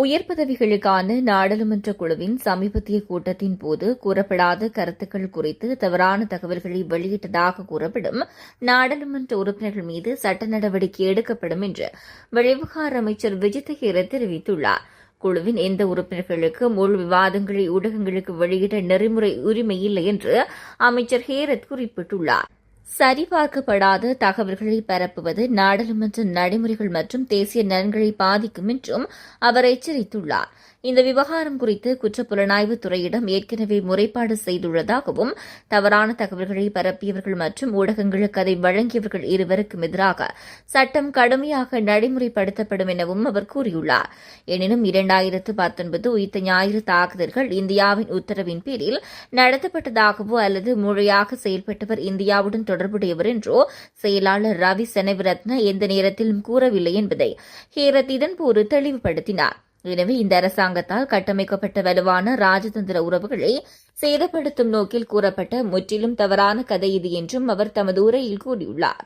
உயர் பதவிகளுக்கான நாடாளுமன்ற குழுவின் சமீபத்திய கூட்டத்தின் போது கூறப்படாத கருத்துக்கள் குறித்து தவறான தகவல்களை வெளியிட்டதாக கூறப்படும் நாடாளுமன்ற உறுப்பினர்கள் மீது சட்ட நடவடிக்கை எடுக்கப்படும் என்று வெளிவிவகார அமைச்சர் விஜித் ஹேர தெரிவித்துள்ளார். குழுவின் எந்த உறுப்பினர்களுக்கும் முழு விவாதங்களை ஊடகங்களுக்கு வெளியிட நெறிமுறை உரிமை இல்லை என்று அமைச்சர் ஹேரத் குறிப்பிட்டுள்ளார். சரிபார்க்கப்படாத தகவல்களை பரப்புவது நாடாளுமன்ற நடைமுறைகள் மற்றும் தேசிய நலன்களை பாதிக்கும் என்றும் அவர் எச்சரித்துள்ளார். இந்த விவகாரம் குறித்து குற்றப்புலனாய்வு துறையிடம் ஏற்கனவே முறைப்பாடு செய்துள்ளதாகவும் தவறான தகவல்களை பரப்பியவர்கள் மற்றும் ஊடகங்களுக்கு அதை வழங்கியவர்கள் இருவருக்கும் எதிராக சட்டம் கடுமையாக நடைமுறைப்படுத்தப்படும் எனவும் அவர் கூறியுள்ளார். எனினும் இரண்டாயிரத்து பத்தொன்பது உயிர்த்த ஞாயிறு தாக்குதல்கள் இந்தியாவின் உத்தரவின் பேரில் நடத்தப்பட்டதாகவோ அல்லது முறையாக செயல்பட்டவர் இந்தியாவுடன் தொடர்புடையவர் என்றோ செயலாளர் ரவி செனவிரத்ன எந்த நேரத்திலும் கூறவில்லை என்பதை ஹேரத் இதன்போது தெளிவுபடுத்தினார். எனவே இந்த அரசாங்கத்தால் கட்டமைக்கப்பட்ட வலுவான ராஜதந்திர உறவுகளை சேதப்படுத்தும் நோக்கில் கூறப்பட்ட முற்றிலும் தவறான கதை இது என்றும் அவர் தமது உரையில் கூறியுள்ளார்.